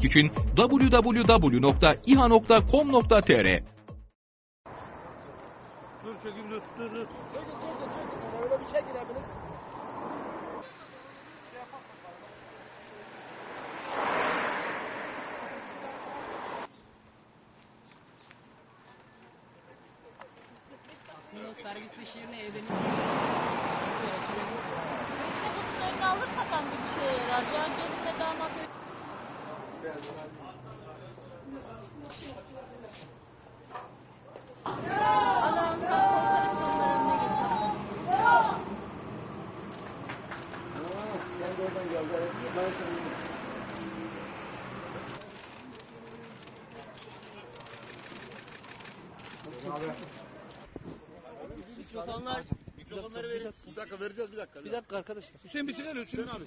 etmek için www.iha.com.tr Dur çekim dur dur dur. Çekin çekin çekin. Yani öyle bir şey girebiliriz. Aslında o servisli şiirine Bunun önüne alırsak anca bir şeye yarar. Ya mikrofonlar Mikrofonları verin. Bir dakika vereceğiz bir dakika. bir dakika arkadaşlar. Hüseyin bir sigara Hüseyin abi.